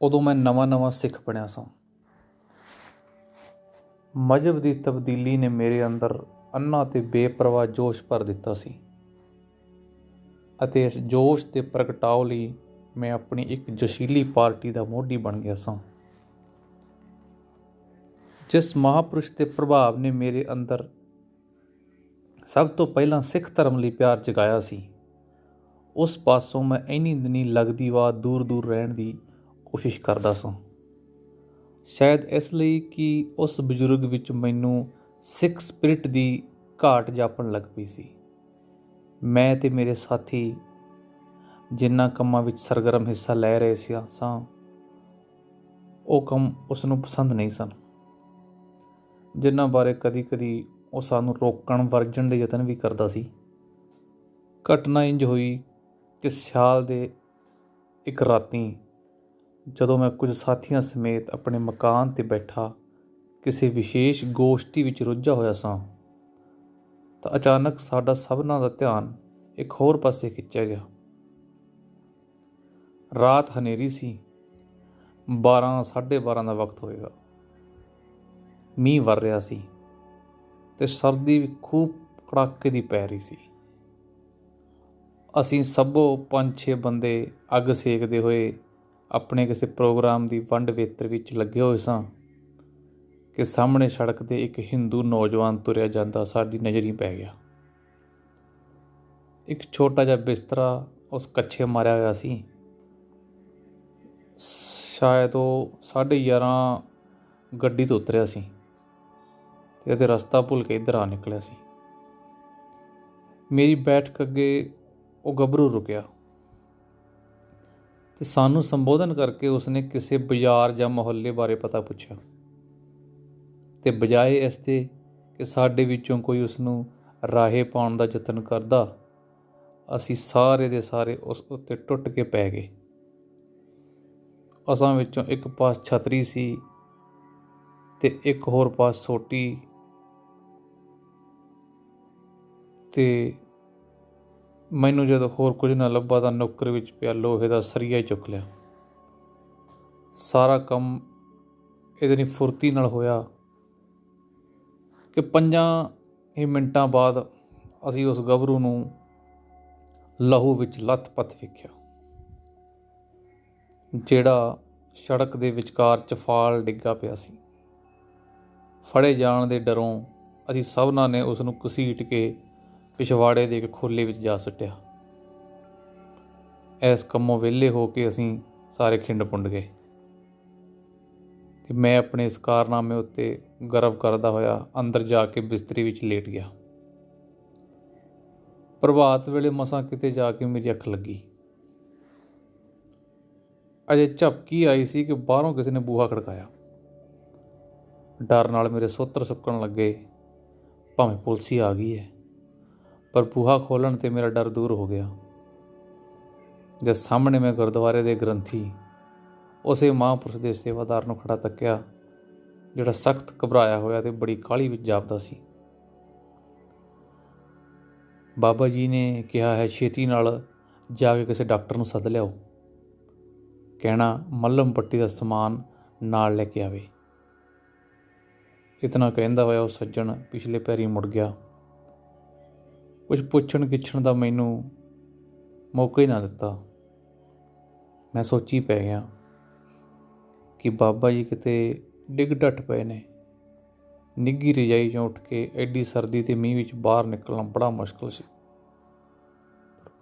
ਉਦੋਂ ਮੈਂ ਨਵਾਂ-ਨਵਾਂ ਸਿੱਖ ਬਣਿਆ ਸਾਂ। ਮਜ਼ਹਬ ਦੀ ਤਬਦੀਲੀ ਨੇ ਮੇਰੇ ਅੰਦਰ ਅੰਨਾ ਤੇ ਬੇਪਰਵਾਹ ਜੋਸ਼ ਭਰ ਦਿੱਤਾ ਸੀ ਅਤੇ ਇਸ ਜੋਸ਼ ਦੇ ਪ੍ਰਗਟਾਓ ਲਈ ਮੈਂ ਆਪਣੀ ਇੱਕ ਜੋਸ਼ੀਲੀ ਪਾਰਟੀ ਦਾ ਮੋਢੀ ਬਣ ਗਿਆ ਸਾਂ। ਜਿਸ ਮਹਾਪੁਰਸ਼ ਦੇ ਪ੍ਰਭਾਵ ਨੇ ਮੇਰੇ ਅੰਦਰ ਸਭ ਤੋਂ ਪਹਿਲਾਂ ਸਿੱਖ ਧਰਮ ਲਈ ਪਿਆਰ ਜਗਾਇਆ ਸੀ, ਉਸ ਪਾਸੋਂ ਮੈਂ ਇੰਨੀ ਦਿਨੀ ਲੱਗਦੀ ਵਾ ਦੂਰ ਦੂਰ ਰਹਿਣ ਦੀ ਕੋਸ਼ਿਸ਼ ਕਰਦਾ ਸਾਂ। ਸ਼ਾਇਦ ਇਸ ਲਈ ਕਿ ਉਸ ਬਜ਼ੁਰਗ ਵਿੱਚ ਮੈਨੂੰ ਸਿੱਖ ਸਪਿਰਿਟ ਦੀ ਘਾਟ ਜਾਪਣ ਲੱਗ ਪਈ ਸੀ। ਮੈਂ ਤੇ ਮੇਰੇ ਸਾਥੀ ਜਿਨ੍ਹਾਂ ਕੰਮਾਂ ਵਿੱਚ ਸਰਗਰਮ ਹਿੱਸਾ ਲੈ ਰਹੇ ਸੀ ਸਾਂ, ਉਹ ਕੰਮ ਉਸ ਨੂੰ ਪਸੰਦ ਨਹੀਂ ਸਨ, ਜਿਨ੍ਹਾਂ ਬਾਰੇ ਕਦੀ-ਕਦੀ ਉਹ ਸਾਨੂੰ ਰੋਕਣ ਵਰਜਣ ਦੇ ਯਤਨ ਵੀ ਕਰਦਾ ਸੀ। ਘਟਨਾ ਇੰਜ ਹੋਈ ਕਿ ਸਿਆਲ ਦੇ ਇੱਕ ਰਾਤੀ ਜਦੋਂ ਮੈਂ ਕੁਝ ਸਾਥੀਆਂ ਸਮੇਤ ਆਪਣੇ ਮਕਾਨ ਤੇ ਬੈਠਾ, ਕਿਸੇ ਵਿਸ਼ੇਸ਼ ਗੋਸ਼ਟੀ ਵਿੱਚ ਰੁੱਝਾ ਹੋਇਆ ਸਾਂ, ਤਾਂ ਅਚਾਨਕ ਸਾਡਾ ਸਭਨਾਂ ਦਾ ਧਿਆਨ ਇੱਕ ਹੋਰ ਪਾਸੇ ਖਿੱਚਿਆ ਗਿਆ। ਰਾਤ ਹਨੇਰੀ ਸੀ। 12 12:30 ਦਾ ਵਕਤ ਹੋਏਗਾ। ਮੀਂਹ ਵਰ ਰਿਹਾ ਸੀ ਤੇ ਸਰਦੀ ਵੀ ਖੂਬ ਕੜਾਕੇ ਦੀ ਪੈ ਰਹੀ ਸੀ। ਅਸੀਂ ਸਭੋ ਪੰਜ ਛੇ ਬੰਦੇ ਅੱਗ ਸੇਕਦੇ ਹੋਏ ਆਪਣੇ ਕਿਸੇ ਪ੍ਰੋਗਰਾਮ ਦੀ ਵੰਡ ਵੇਤਰ ਵਿੱਚ ਲੱਗੇ ਹੋਏ ਸਾਂ ਕਿ ਸਾਹਮਣੇ ਸੜਕ ਤੇ ਇੱਕ ਹਿੰਦੂ ਨੌਜਵਾਨ ਤੁਰਿਆ ਜਾਂਦਾ ਸਾਡੀ ਨਜ਼ਰ ਹੀ ਪੈ ਗਿਆ। ਇੱਕ ਛੋਟਾ ਜਿਹਾ ਬਿਸਤਰਾ ਉਸ ਕੱਛੇ ਮਾਰਿਆ ਹੋਇਆ ਸੀ। ਸ਼ਾਇਦ ਉਹ 11:30 ਗੱਡੀ ਤੋਂ ਉਤਰਿਆ ਸੀ ਤੇ ਇਹਦੇ ਰਸਤਾ ਭੁੱਲ ਕੇ ਇੱਧਰ ਆ ਨਿਕਲਿਆ ਸੀ। ਮੇਰੀ ਬੈਠਕ ਅੱਗੇ ਉਹ ਗੱਭਰੂ ਰੁਕਿਆ। ਤੇ ਸਾਨੂੰ ਸੰਬੋਧਨ ਕਰਕੇ ਉਸਨੇ ਕਿਸੇ ਬਾਜ਼ਾਰ ਜਾਂ ਮੁਹੱਲੇ ਬਾਰੇ ਪਤਾ ਪੁੱਛਿਆ। ਤੇ ਬਜਾਏ ਇਸ 'ਤੇ ਕਿ ਸਾਡੇ ਵਿੱਚੋਂ ਕੋਈ ਉਸ ਨੂੰ ਰਾਹੇ ਪਾਉਣ ਦਾ ਯਤਨ ਕਰਦਾ, ਅਸੀਂ ਸਾਰੇ ਦੇ ਸਾਰੇ ਉਸ ਉੱਤੇ ਟੁੱਟ ਕੇ ਪੈ ਗਏ। ਅਸਾਂ ਵਿੱਚੋਂ ਇੱਕ ਪਾਸ ਛਤਰੀ ਸੀ ਤੇ ਇੱਕ ਹੋਰ ਪਾਸ ਸੋਟੀ ਤੇ ਮੈਨੂੰ ਜਦੋਂ ਹੋਰ ਕੁਝ ਨਾ ਲੱਭਾ ਤਾਂ ਨੌਕਰ ਵਿੱਚ ਪਿਆ ਲੋਹੇ ਦਾ ਸਰੀਆ ਹੀ ਚੁੱਕ ਲਿਆ। ਸਾਰਾ ਕੰਮ ਇਹਦੇ ਨਹੀਂ ਫੁਰਤੀ ਨਾਲ ਹੋਇਆ ਕਿ ਪੰਜਾਂ ਹੀ ਮਿੰਟਾਂ ਬਾਅਦ ਅਸੀਂ ਉਸ ਗੱਭਰੂ ਨੂੰ ਲਹੂ ਵਿੱਚ ਲੱਥ-ਪੱਥ ਵੇਖਿਆ, ਜਿਹੜਾ ਸੜਕ ਦੇ ਵਿਚਕਾਰ ਚਫਾਲ ਡਿੱਗਾ ਪਿਆ ਸੀ। ਫੜੇ ਜਾਣ ਦੇ ਡਰੋਂ ਅਸੀਂ ਸਭਨਾਂ ਨੇ ਉਸ ਨੂੰ ਘਸੀਟ ਕੇ ਪਿਛਵਾੜੇ ਦੇ ਇੱਕ ਖੋਲੇ ਵਿੱਚ ਜਾ ਸੁੱਟਿਆ। ਇਸ ਕੰਮੋਂ ਵਿਹਲੇ ਹੋ ਕੇ ਅਸੀਂ ਸਾਰੇ ਖਿੰਡ ਪੁੰਡ ਗਏ। ਤੇ ਮੈਂ ਆਪਣੇ ਇਸ ਕਾਰਨਾਮੇ ਉੱਤੇ ਗਰਵ ਕਰਦਾ ਹੋਇਆ ਅੰਦਰ ਜਾ ਕੇ ਬਿਸਤਰੀ ਵਿੱਚ ਲੇਟ ਗਿਆ। ਪ੍ਰਭਾਤ ਵੇਲੇ ਮਸਾਂ ਕਿਤੇ ਜਾ ਕੇ ਮੇਰੀ ਅੱਖ ਲੱਗੀ। ਅਜੇ ਝਪਕੀ ਆਈ ਸੀ ਕਿ ਬਾਹਰੋਂ ਕਿਸੇ ਨੇ ਬੂਹਾ ਖੜਕਾਇਆ। ਡਰ ਨਾਲ ਮੇਰੇ ਸੋਤਰ ਸੁੱਕਣ ਲੱਗੇ, ਭਾਵੇਂ ਪੁਲਸੀ ਆ ਗਈ ਹੈ। ਪਰ ਬੂਹਾ ਖੋਲਣ ਤੇ ਮੇਰਾ ਡਰ ਦੂਰ ਹੋ ਗਿਆ। ਜਦ ਸਾਹਮਣੇ ਮੈਂ ਗੁਰਦੁਆਰੇ ਦੇ ਗ੍ਰੰਥੀ, ਉਸੇ ਮਹਾਂਪੁਰਸ਼ ਦੇ ਸੇਵਾਦਾਰ ਨੂੰ ਖੜਾ ਤੱਕਿਆ, ਜਿਹੜਾ ਸਖਤ ਘਬਰਾਇਆ ਹੋਇਆ ਤੇ ਬੜੀ ਕਾਲੀ ਵਿੱਚ ਜਾਪਦਾ ਸੀ। ਬਾਬਾ ਜੀ ਨੇ ਕਿਹਾ ਹੈ, ਛੇਤੀ ਨਾਲ ਜਾ ਕੇ ਕਿਸੇ ਡਾਕਟਰ ਨੂੰ ਸੱਦ ਲਿਆਓ। ਕਹਿਣਾ, ਮੱਲਮ ਪੱਟੀ ਦਾ ਸਮਾਨ ਨਾਲ ਲੈ ਕੇ ਆਵੇ। ਇਤਨਾ ਕਹਿੰਦਾ ਹੋਇਆ ਉਹ ਸੱਜਣ ਪਿਛਲੇ ਪੈਰੀ ਮੁੜ ਗਿਆ। ਕੁਝ ਪੁੱਛਣ ਕਿਛਣ ਦਾ ਮੈਨੂੰ ਮੌਕਾ ਹੀ ਨਾ ਦਿੱਤਾ। ਮੈਂ ਸੋਚੀ ਪੈ ਗਿਆ ਕਿ ਬਾਬਾ ਜੀ ਕਿਤੇ ਡਿੱਗ ਡੱਟ ਪਏ ਨੇ। ਨਿੱਗੀ ਰਜਾਈ ਚੋਂ ਉੱਠ ਕੇ ਐਡੀ ਸਰਦੀ ਤੇ ਮੀਂਹ ਵਿੱਚ ਬਾਹਰ ਨਿਕਲਣਾ ਬੜਾ ਮੁਸ਼ਕਲ ਸੀ।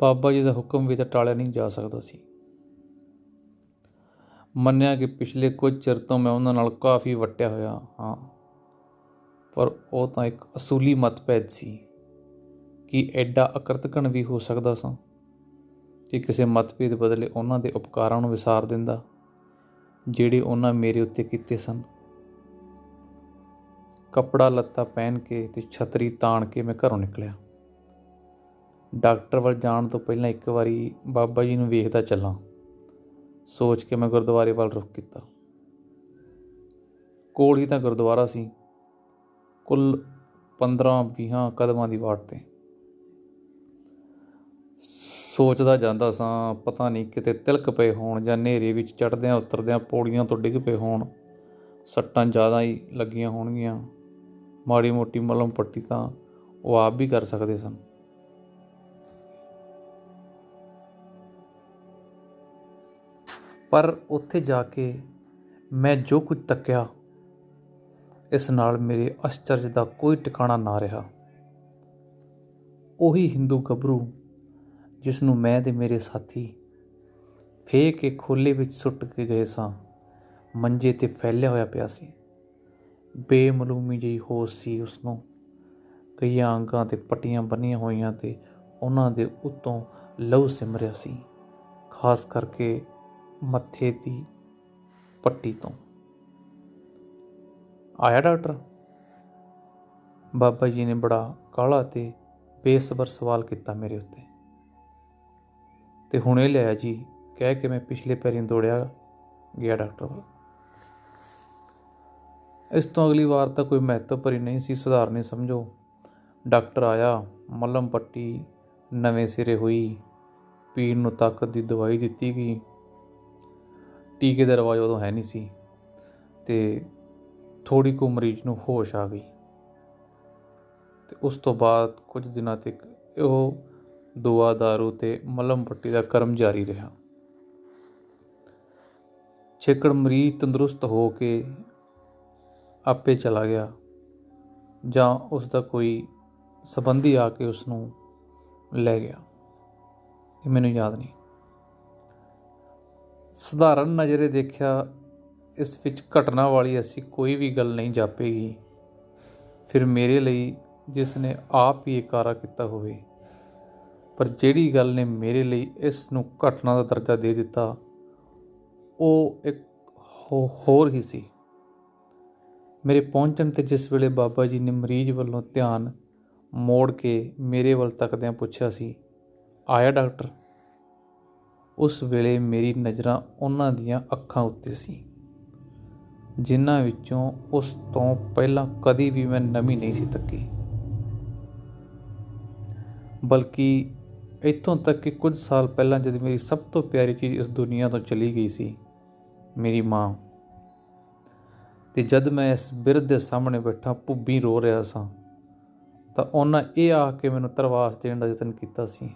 ਬਾਬਾ ਜੀ ਦਾ ਹੁਕਮ ਵੀ ਤਾਂ ਟਾਲਿਆ ਨਹੀਂ ਜਾ ਸਕਦਾ ਸੀ। ਮੰਨਿਆ ਕਿ ਪਿਛਲੇ ਕੁਝ ਚਿਰ ਤੋਂ ਮੈਂ ਉਹਨਾਂ ਨਾਲ ਕਾਫੀ ਵਟਿਆ ਹੋਇਆ ਹਾਂ, ਪਰ ਉਹ ਤਾਂ ਇੱਕ ਅਸੂਲੀ ਮਤਭੇਦ ਸੀ। ਕਿ ਐਡਾ ਅਕਰਤਕਣ ਵੀ ਹੋ ਸਕਦਾ ਸਾਂ ਕਿ ਕਿਸੇ ਮਤਭੇਦ ਬਦਲੇ ਉਹਨਾਂ ਦੇ ਉਪਕਾਰਾਂ ਨੂੰ ਵਿਸਾਰ ਦਿੰਦਾ, ਜਿਹੜੇ ਉਹਨਾਂ ਮੇਰੇ ਉੱਤੇ ਕੀਤੇ ਸਨ। ਕੱਪੜਾ ਲੱਤਾ ਪਹਿਨ ਕੇ ਤੇ ਛਤਰੀ ਤਾਣ ਕੇ ਮੈਂ ਘਰੋਂ ਨਿਕਲਿਆ। ਡਾਕਟਰ ਵੱਲ ਜਾਣ ਤੋਂ ਪਹਿਲਾਂ ਇੱਕ ਵਾਰੀ ਬਾਬਾ ਜੀ ਨੂੰ ਵੇਖਦਾ ਚੱਲਾਂ। ਸੋਚ ਕੇ ਮੈਂ ਗੁਰਦੁਆਰੇ ਵੱਲ ਰੁਖ ਕੀਤਾ। ਕੋਲ ਹੀ ਤਾਂ ਗੁਰਦੁਆਰਾ ਸੀ। ਕੁੱਲ 15-20 ਕਦਮਾਂ ਦੀ ਵਾਟ ਤੇ। ਸੋਚਦਾ ਜਾਂਦਾ ਸਾਂ, ਪਤਾ ਨਹੀਂ ਕਿਤੇ ਤਿਲਕ ਪਏ ਹੋਣ ਜਾਂ ਹਨੇਰੇ ਵਿੱਚ ਚੜ੍ਹਦਿਆਂ ਉਤਰਦਿਆਂ ਪੌੜੀਆਂ ਤੋਂ ਡਿੱਗ ਪਏ ਹੋਣ। ਸੱਟਾਂ ਜ਼ਿਆਦਾ ਹੀ ਲੱਗੀਆਂ ਹੋਣਗੀਆਂ। ਮਾੜੀ ਮੋਟੀ ਮਲਮ ਪੱਟੀ ਤਾਂ ਉਹ ਆਪ ਵੀ ਕਰ ਸਕਦੇ ਸਨ। ਪਰ ਉੱਥੇ ਜਾ ਕੇ ਮੈਂ ਜੋ ਕੁਝ ਤੱਕਿਆ, ਇਸ ਨਾਲ ਮੇਰੇ ਅਚਰਜ ਦਾ ਕੋਈ ਟਿਕਾਣਾ ਨਾ ਰਿਹਾ। ਉਹੀ ਹਿੰਦੂ ਗੱਭਰੂ ਜਿਸ ਨੂੰ ਮੈਂ ਅਤੇ ਮੇਰੇ ਸਾਥੀ ਫੇਹ ਕੇ ਖੋਲੇ ਵਿੱਚ ਸੁੱਟ ਕੇ ਗਏ ਸਾਂ। ਮੰਜੇ ਤੇ ਫੈਲਿਆ ਹੋਇਆ ਪਿਆ ਸੀ। ਬੇਮਲੂਮੀ ਜਿਹੀ ਹੋਸ਼ ਸੀ ਉਸ ਨੂੰ ਕਈਆਂ ਅੰਗਾਂ ਤੇ ਪੱਟੀਆਂ ਬੰਨੀਆਂ ਹੋਈਆਂ ਤੇ ਉਹਨਾਂ ਦੇ ਉੱਤੋਂ ਲਹੂ ਸਿਮਰਿਆ ਸੀ, ਖਾਸ ਕਰਕੇ ਮੱਥੇ ਦੀ ਪੱਟੀ ਤੋਂ। ਆਇਆ ਡਾਕਟਰ? ਬਾਬਾ ਜੀ ਨੇ ਬੜਾ ਕਾਲਾ ਤੇ ਬੇਸਬਰ ਸਵਾਲ ਕੀਤਾ ਮੇਰੇ ਉੱਤੇ। ਤੇ ਹੁਣੇ ਲਿਆ ਜੀ, ਕਹਿ ਕੇ ਮੈਂ ਪਿਛਲੇ ਪੈਰੀਂ ਦੌੜਿਆ ਗਿਆ ਡਾਕਟਰ ਵੱਲ। ਇਸ ਤੋਂ ਅਗਲੀ ਵਾਰ ਤਾਂ ਕੋਈ ਮਹੱਤਵ ਭਰੀ ਨਹੀਂ ਸੀ ਸਧਾਰਨ ਹੀ ਸਮਝੋ। ਡਾਕਟਰ ਆਇਆ, ਮਲਮ ਪੱਟੀ ਨਵੇਂ ਸਿਰੇ ਹੋਈ, ਪੀਣ ਨੂੰ ਤਾਕਤ ਦੀ ਦਵਾਈ ਦਿੱਤੀ ਗਈ। ਟੀਕੇ ਦਾ ਰਵਾਜ ਉਦੋਂ ਹੈ ਨਹੀਂ ਸੀ ਤੇ ਥੋੜੀ ਕੁ ਮਰੀਜ਼ ਨੂੰ ਹੋਸ਼ ਆ ਗਈ। ਤੇ ਉਸ ਤੋਂ ਬਾਅਦ ਕੁਝ ਦਿਨਾਂ ਤੱਕ ਉਹ ਦੁਆ ਦਾਰੂ ਤੇ ਮਲਮ ਪੱਟੀ ਦਾ ਕਰਮ ਜਾਰੀ ਰਿਹਾ। ਛੇਕੜ ਮਰੀਜ਼ ਤੰਦਰੁਸਤ ਹੋ ਕੇ ਆਪੇ ਚਲਾ ਗਿਆ ਜਾਂ ਉਸ ਦਾ ਕੋਈ ਸਬੰਧੀ ਆ ਕੇ ਉਸ ਨੂੰ ਲੈ ਗਿਆ, ਇਹ ਮੈਨੂੰ ਯਾਦ ਨਹੀਂ। ਸਧਾਰਨ ਨਜ਼ਰੇ ਦੇਖਿਆ ਇਸ ਵਿੱਚ ਘਟਨਾ ਵਾਲੀ ਐਸੀ ਕੋਈ ਵੀ ਗੱਲ ਨਹੀਂ ਜਾਪੇਗੀ। ਫਿਰ ਮੇਰੇ ਲਈ ਜਿਸ ਨੇ ਆਪ ਹੀ ਇਹ ਕੀਤਾ ਹੋਵੇ ਪਰ ਜਿਹੜੀ ਗੱਲ ਨੇ ਮੇਰੇ ਲਈ ਇਸ ਨੂੰ ਘਟਨਾ ਦਾ ਦਰਜਾ ਦੇ ਦਿੱਤਾ, ਉਹ ਇੱਕ ਹੋਰ ਹੀ ਸੀ। ਮੇਰੇ ਪਹੁੰਚਣ ਤੇ ਜਿਸ ਵੇਲੇ ਬਾਬਾ ਜੀ ਨੇ ਮਰੀਜ਼ ਵੱਲੋਂ ਧਿਆਨ ਮੋੜ ਕੇ ਮੇਰੇ ਵੱਲ ਤੱਕਦਿਆਂ ਪੁੱਛਿਆ ਸੀ, ਆਇਆ ਡਾਕਟਰ? ਉਸ ਵੇਲੇ ਮੇਰੀ ਨਜ਼ਰਾਂ ਉਹਨਾਂ ਦੀਆਂ ਅੱਖਾਂ ਉੱਤੇ ਸੀ, ਜਿਨ੍ਹਾਂ ਵਿੱਚੋਂ ਉਸ ਤੋਂ ਪਹਿਲਾਂ ਕਦੀ ਵੀ ਮੈਂ ਨਮੀ ਨਹੀਂ ਸੀ ਤੱਕੀ। ਬਲਕਿ ਇੱਥੋਂ ਤੱਕ ਕਿ ਕੁਝ ਸਾਲ ਪਹਿਲਾਂ ਜਦ ਮੇਰੀ ਸਭ ਤੋਂ ਪਿਆਰੀ ਚੀਜ਼ ਇਸ ਦੁਨੀਆ ਤੋਂ ਚਲੀ ਗਈ ਸੀ, ਮੇਰੀ ਮਾਂ। ਤੇ ਜਦ ਮੈਂ ਇਸ ਬਿਰਧ ਦੇ ਸਾਹਮਣੇ ਬੈਠਾ, ਭੁੱਬੀ ਰੋ ਰਿਹਾ ਸਾਂ, ਤਾਂ ਉਹਨਾਂ ਇਹ ਆ ਕੇ ਮੈਨੂੰ ਤਰਵਾਸ ਦੇਣ ਦਾ ਯਤਨ ਕੀਤਾ ਸੀ।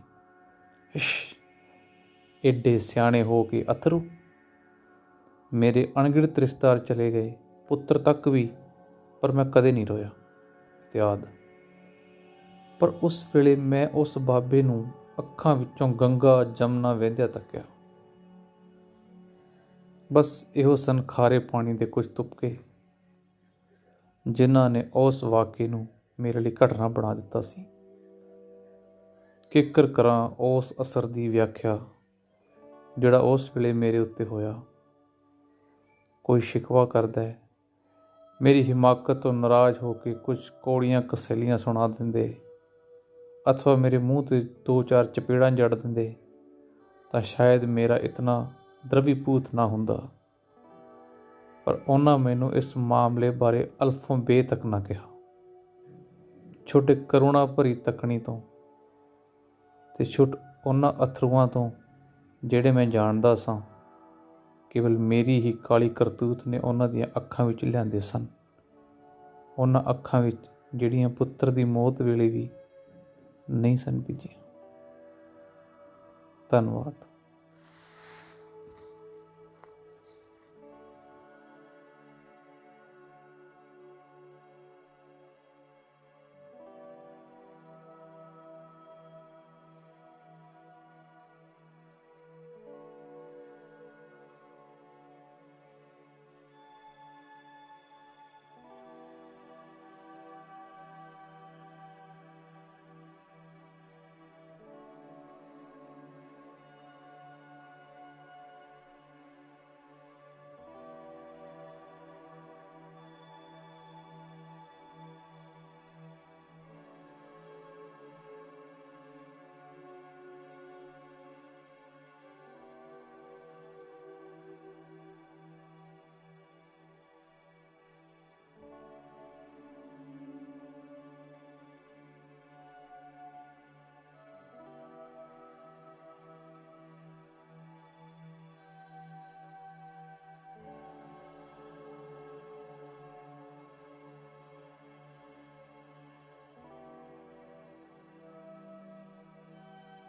ਇਸ਼ ਐਡੇ ਸਿਆਣੇ ਹੋ ਕੇ ਅਥਰੂ। ਮੇਰੇ ਅਣਗਿਣਤ ਰਿਸ਼ਤੇਦਾਰ ਚਲੇ ਗਏ, ਪੁੱਤਰ ਤੱਕ ਵੀ, ਪਰ ਮੈਂ ਕਦੇ ਨਹੀਂ ਰੋਇਆ। ਇਤਿਆਦ ਪਰ ਉਸ ਵੇਲੇ ਮੈਂ ਉਸ ਬਾਬੇ ਨੂੰ ਅੱਖਾਂ ਵਿੱਚੋਂ ਗੰਗਾ ਜਮਨਾ ਵਹਿੰਦਿਆ ਤੱਕਿਆ ਬਸ ਇਹੋ ਸਨ ਖਾਰੇ ਪਾਣੀ ਦੇ ਕੁਝ ਤੁਪਕੇ, ਜਿਨ੍ਹਾਂ ਨੇ ਉਸ ਵਾਕੇ ਨੂੰ ਮੇਰੇ ਲਈ ਘਟਨਾ ਬਣਾ ਦਿੱਤਾ ਸੀ। ਕਿਕਰ ਕਰਾਂ ਉਸ ਅਸਰ ਦੀ ਵਿਆਖਿਆ, ਜਿਹੜਾ ਉਸ ਵੇਲੇ ਮੇਰੇ ਉੱਤੇ ਹੋਇਆ। ਕੋਈ ਸ਼ਿਕਵਾ ਕਰਦਾ ਹੈ, ਮੇਰੀ ਹਿਮਾਕਤ ਤੋਂ ਨਾਰਾਜ਼ ਹੋ ਕੇ ਕੁਝ ਕੋੜੀਆਂ ਕਸੇਲੀਆਂ ਸੁਣਾ ਦਿੰਦੇ। ਅਥਵਾ ਮੇਰੇ ਮੂੰਹ ਤੇ ਦੋ ਚਾਰ ਚਪੇੜਾਂ ਜੜ ਦਿੰਦੇ ਤਾਂ ਸ਼ਾਇਦ ਮੇਰਾ ਇਤਨਾ ਦਰਵੀਪੂਤ ਨਾ ਹੁੰਦਾ ਪਰ ਉਹਨਾਂ ਮੈਨੂੰ ਇਸ ਮਾਮਲੇ ਬਾਰੇ ਅਲਫੋਂ ਬੇਤੱਕ ਨਾ ਕਿਹਾ ਛੋਟੇ ਕਰੁਣਾ ਭਰੀ ਤੱਕਣੀ ਤੋਂ ਤੇ ਛੁੱਟ ਉਹਨਾਂ ਅਥਰੂਆਂ ਤੋਂ ਜਿਹੜੇ ਮੈਂ ਜਾਣਦਾ ਸਾਂ ਕੇਵਲ ਮੇਰੀ ਹੀ ਕਾਲੀ ਕਰਤੂਤ ਨੇ ਉਹਨਾਂ ਦੀਆਂ ਅੱਖਾਂ ਵਿੱਚ ਲਿਆਂਦੇ ਸਨ ਉਹਨਾਂ ਅੱਖਾਂ ਵਿੱਚ ਜਿਹੜੀਆਂ ਪੁੱਤਰ ਦੀ ਮੌਤ ਵੇਲੇ ਵੀ ਨਹੀਂ ਸਨ ਭਿੱਜੀਆਂ ਧੰਨਵਾਦ।